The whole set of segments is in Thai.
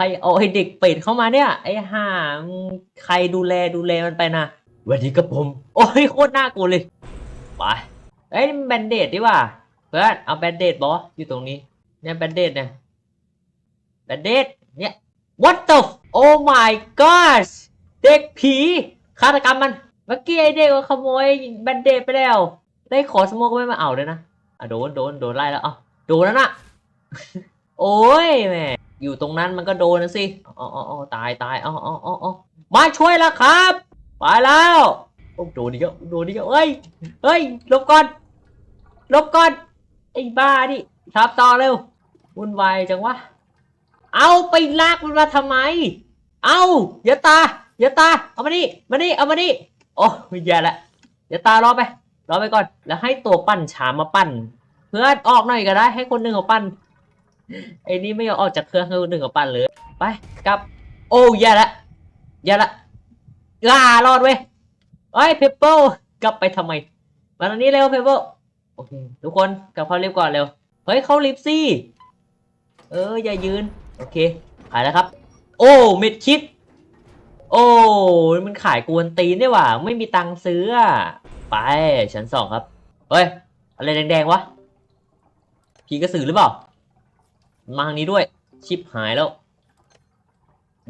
ใครเอาไอเด็กเป็ดเข้ามาเนี่ย ไอห่ามึงใครดูแลดูแลมันไปนะวันนี้กับผม โอ้ยโคตรน่ากลัวเลยไปเอ้ยนี่มันแบนเดดดีกว่าเพื่อนเอาแบนเดดบอสอยู่ตรงนี้ เนี่ยแบนเดดเนี่ยแบนเดดเนี่ย what the f- oh my gosh เด็กผีฆาตกรรมมันเมื่อกี้ไอเด็กก็ขโมยแบนเดดไปแล้ว ได้ขอสโมกก็ไม่มาเอาเลยนะอะโดนโดนโดนไล่แล้วเอ้าโดนแล้วนะโอ้ยแหม่ อยู่ตรงนั้นมันก็โดนนะสิอ๋ออ๋อตายตายอ๋ออ๋ออ๋อมาช่วยแล้วครับไปแล้วโอ้โดนอีกแล้วโดนอีกแล้วเฮ้ยเฮ้ยลบก่อนลบก่อนไอ้บ้าดิทับต่อเร็ววุ่นวายจังวะเอาไปลากมันมาทำไม เอาอย่าตาอย่าตาเอามานี่มานี่เอามานี่โอ้ยแย่ละอย่าตารอไปรอไปก่อนแล้วให้ตัวปั้นฉามมาปั้น เพื่อออกหน่อยก็ได้ให้คนหนึ่งเขาปั้น ไอ้นี่ไม่ยอมออกจากเครื่องให้คนหนึ่งเขาปั้นเลย ไปกลับ โอ้แย่ละแย่ละลารอดเว้ยเฮ้ยเพปเปิลกลับไปทำไมมาตรงนี้เร็วเพปเปิลโอเคทุกคนกลับเข้าลิฟต์ก่อนเร็ว เฮ้ยเข้าลิฟต์สิเอออย่ายืน โอเค ขายแล้วครับ โอ้เม็ดคิด โอ้มันขายกวนตีนได้ว่ะไม่มีตังค์ซื้อไปชั้นสองครับ เฮ้ย อะไรแดงๆวะผีกระสือหรือเปล่า มาทางนี้ด้วย ชิปหายแล้ว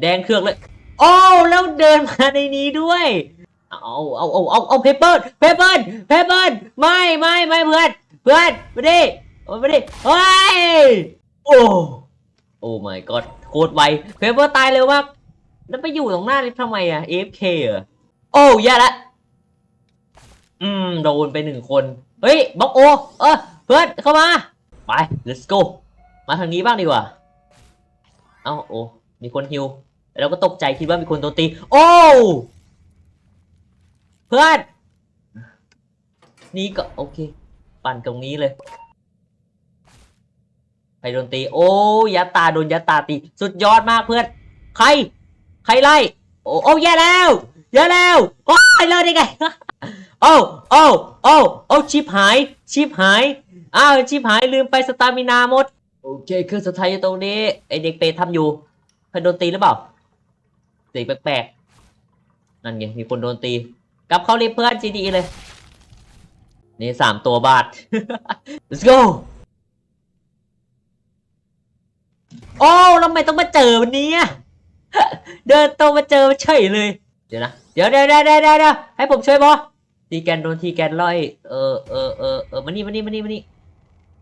แดงเครือกเลย โอ้แล้วเดินมาในนี้ด้วย เอาเอาเอาเอาเอาเพเปอร์เพเปอร์เพเปอร์ไม่ไม่ไม่เพื่อนเพื่อนมาดิมาดิเฮ้ยโอ้โอ้ my god โคตรไวเพเปอร์ตายเร็วมากแล้วไปอยู่ตรงหน้าลิฟต์ทำไมอะ AFK เหรอโอ้แย่ละอืมโดนไปหนึ่งคน เฮ้ยบล็อกโอ เออเพื่อนเข้ามา ไป let's go มาทางนี้บ้างดีกว่า เอ้าโอ้ มีคนฮิวแล้วก็ตกใจคิดว่ามีคนโดนตี โอ้ เพื่อน นี่ก็โอเค ปั่นตรงนี้เลยใครโดนตี โอ้ยัดตาโดนยัดตาตี สุดยอดมากเพื่อน ใคร ใครไล่ โอ้โอ้แย่แล้ว แย่แล้ว โอ้ยเลิกได้ไงโอ้โอ้โอ้โอ้ชิปหาย ชิปหาย อ้าว ชิปหายลืมไปสตามินาหมด โอเคเครื่องสุดท้ายอยู่ตรงนี้ ไอเด็กเปรตทำอยู่ใครโดนตีหรือเปล่าเสียงแปลกๆนั่นไงมีคนโดนตี กลับเข้ารีเพื่อน GD เลย นี่สามตัวบาท let's go โอ้ทำไมต้องมาเจอวันนี้เดินตรงมาเจอเฉยเลย เดี๋ยวนะ เดี๋ยวเดี๋ยวเดี๋ยวเดี๋ยวเดี๋ยวให้ผมช่วยบอทีแกนโดนทีแกนล่อย เออเออเออเออมานี่มานี่มานี่มานี่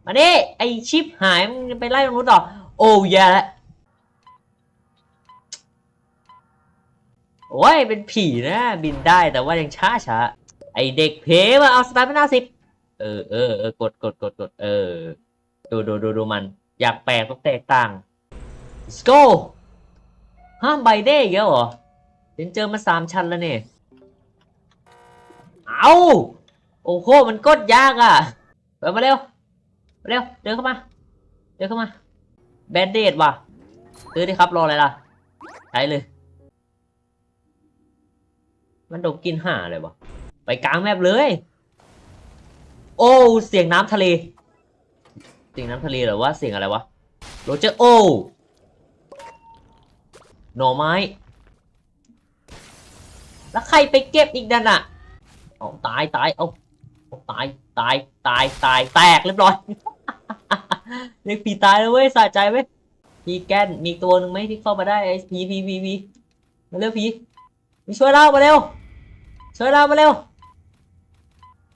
มานี่ไอชิปหายมึงไปไล่ตรงนู้นต่อ โอ้แย่แล้วโอ้ยเป็นผีนะบินได้แต่ว่ายังช้าช้าไอเด็กเพมาเอาสตาร์ทเป็นห้าสิบเออเออเออกดกดกดกดเออดูดูดูดูมัน อยากแปลกต้องแตกต่าง let's go ห้ามใบเด้อีกแล้วเหรอเห็นเจอมาสามชั้นแล้วเนี่ยเอาโอ้โหมันกดยากอะเปิดมาเร็ว เร็วเดินเข้ามา เดินเข้ามาแบนเดดว่ะซื้อดิครับรออะไรล่ะใช้เลย มันโดนกินห่าเลยวะไปกลางแมปเลย โอ้เสียงน้ำทะเล เสียงน้ำทะเลเหรอว่าเสียงอะไรวะโรเจอร์โอ้หน่อไม้ แล้วใครไปเก็บอีกนั่นอะเอาตายตายเอา ตายตายตายตายแตกเรียบร้อยเรียกผีตายแล้วเว้ยสะใจไหมพีแกนมีตัวหนึ่งไหมที่เข้ามาได้ไอ้พีพีพีพีมาเร็วพีมาช่วยเรามาเร็วช่วยเรามาเร็ว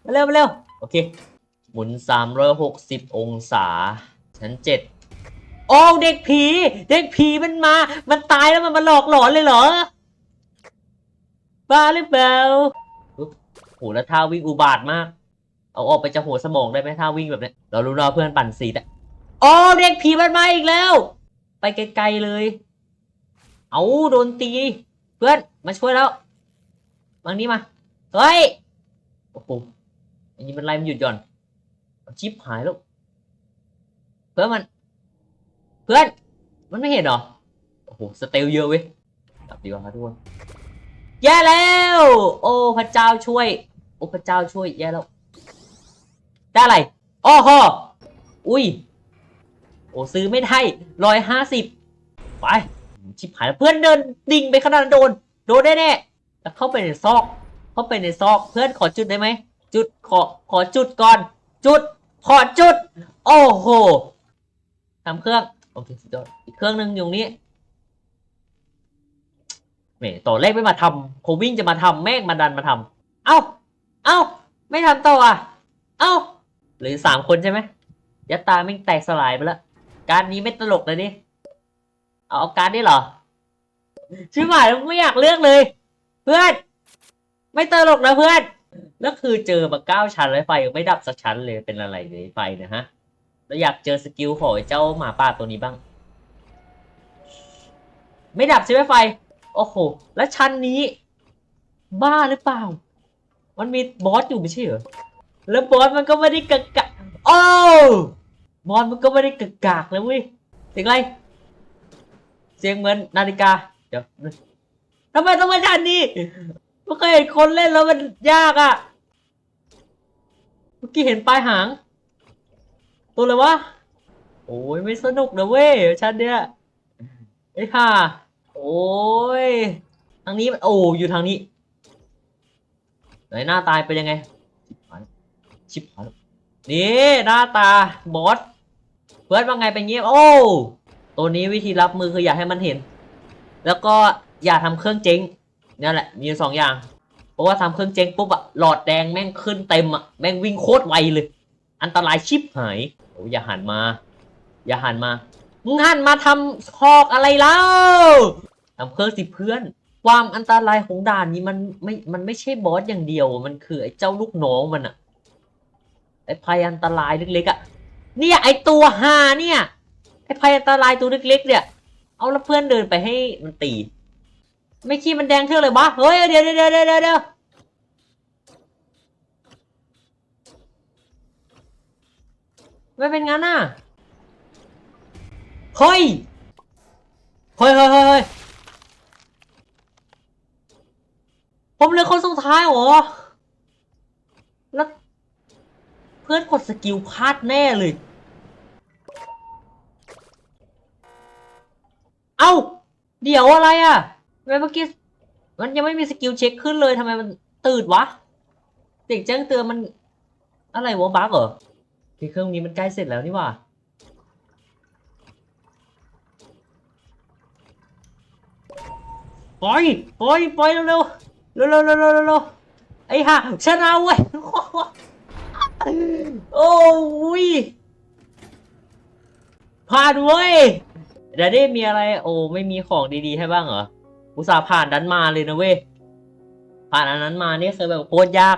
มาเร็วมาเร็วโอเคหมุนสามร้อยหกสิบองศาชั้นเจ็ดโอ้เด็กผี เด็กผีมันมา มันตายแล้วมันมาหลอกหลอนเลยเหรอบ้าหรือเปล่าโหแล้วท่าวิ่งอุบาทมาก เอาออกไปจากหัวสมองได้ไหมท่าวิ่งแบบเนี้ยเรารู้เราเพื่อนปั่นสีแต่โอ้เด็กผีมันมาอีกแล้ว ไปไกลๆเลย เอาโดนตี เพื่อนมาช่วยแล้วบางนี้มาเฮ้ยโอ้โหอันนี้มันไล่มันหยุดหย่อนชิปหายแล้วเพื่อนมัน เพื่อน มันไม่เห็นหรอโอ้โหสเตลเยอะเว้ยกลับดีกว่าครับทุกคนแย่แล้ว โอ้พระเจ้าช่วย โอ้พระเจ้าช่วยแย่แล้ว ได้อะไรอ้โหอุ้ย โอ้ซื้อไม่ได้ร้อยห้าสิบไป ชิบหายแล้วเพื่อนเดินดิ่งไปขนาดนั้นโดน โดนแน่ๆแล้วเข้าไปในซอก เข้าไปในซอก เพื่อนขอจุดได้ไหม จุดขอขอจุดก่อน จุด ขอจุด โอ้โหทำเครื่อง โอเคสุดยอดอีกเครื่องหนึ่งอยู่นี้แหมต่อแรกไม่มาทำโควิ่งจะมาทำแม่งมาดันมาทำ เอ้า เอ้า ไม่ทำต่ออะ เอ้า หรือสามคนใช่ไหมยัตตาแม่งแตกสลายไปแล้วการนี้ไม่ตลกเลยดิเอาเอาการนี้เหรอชิบหายแล้วไม่อยากเลือกเลย เพื่อน ไม่ตลกนะเพื่อนแล้วคือเจอมาเก้าชั้นแล้วไฟยังไม่ดับสักชั้นเลยเป็นอะไรเลยไฟนะฮะแล้วอยากเจอสกิลของเจ้าหมาป่าตัวนี้บ้าง ไม่ดับใช่ไหมไฟ โอ้โห แล้วชั้นนี้ บ้าหรือเปล่า มันมีบอสอยู่ไม่ใช่เหรอ แล้วบอสมันก็ไม่ได้กะกะโอ้บอสมันก็ไม่ได้กะกากเลยเว้ยเสียงอะไร เสียงเหมือนนาฬิกา เดี๋ยวทำไมต้องมาชันนี้ไม่เคยเห็นคนเล่นแล้วมันยากอะ่ะ เมื่อกี้เห็นปลายหาง ตัวอะไรวะ โอ้ยไม่สนุกนะเว้ยชั้นเนี้ยไอ้ห่าโอ้ย ทางนี้มันโอ้อยู่ทางนี้ไหนหน้าตายเป็นยังไง ชิบหายนี่หน้าตาบอสเพื่อนว่าไงเป็นงี้โอ้ตัวนี้วิธีรับมือคืออย่าให้มันเห็น แล้วก็อย่าทำเครื่องเจ๊งนี่นแหละ มีสองอย่าง เพราะว่าทำเครื่องเจ๊งปุ๊บอะหลอดแดงแม่งขึ้นเต็มอะแม่งวิ่งโคตรไวเลย อันตรายชิบหายโอ้อย่าหันมา อย่าหันมามึงหันมาทำคอกอะไรแล้วทำเครื่องสิเพื่อน ความอันตรายของด่านนี้มันไม่มันไม่ใช่บอสอย่างเดียว มันคือไอ้เจ้าลูกน้องมันอะ ไอ้ภัยอันตรายเล็กๆอะเนี่ยไอ้ตัวหาเนี่ยไอ้ภัยอันตรายตัวเล็กๆเนี่ยเอาแล้วเพื่อนเดินไปให้มันตี ไม่ขี้มันแดงเท่าเลยวะเฮ้ยเดี๋ยวเดี๋ยวเดี๋ยวเดี๋ยวเดี๋ยวไม่เป็นงั้นน่ะเฮ้ยเฮ้ยเฮ้ยเฮ้ยผมเหลือคนสุดท้ายเหรอแล้ว พื่อนกดสกิลพลาดแน่เลย เอ้า เดี๋ยวอะไรอะ่ะเมื่อกี้มันยังไม่มีสกิลเช็คขึ้นเลยทำไมมันตื่นวะเด็กงแจ้งเตือนมัน อะไรวะบั๊กเหรอที่เครื่องนี้มันใกล้เสร็จแล้วนี่ว่าปล่อยปล่อยปล่อยเร็วเร็วเร็วเร็วเร็วไอ้ห่าชนะเว้ย โอ้ยผ่านเว้ยเดี๋ยวได้มีอะไร โอ้ไม่มีของดีๆให้บ้างเหรอ อุตส่าห์ผ่านดันมาเลยนะเว้ย ผ่านอันนั้นมานี่คือแบบโคตรยาก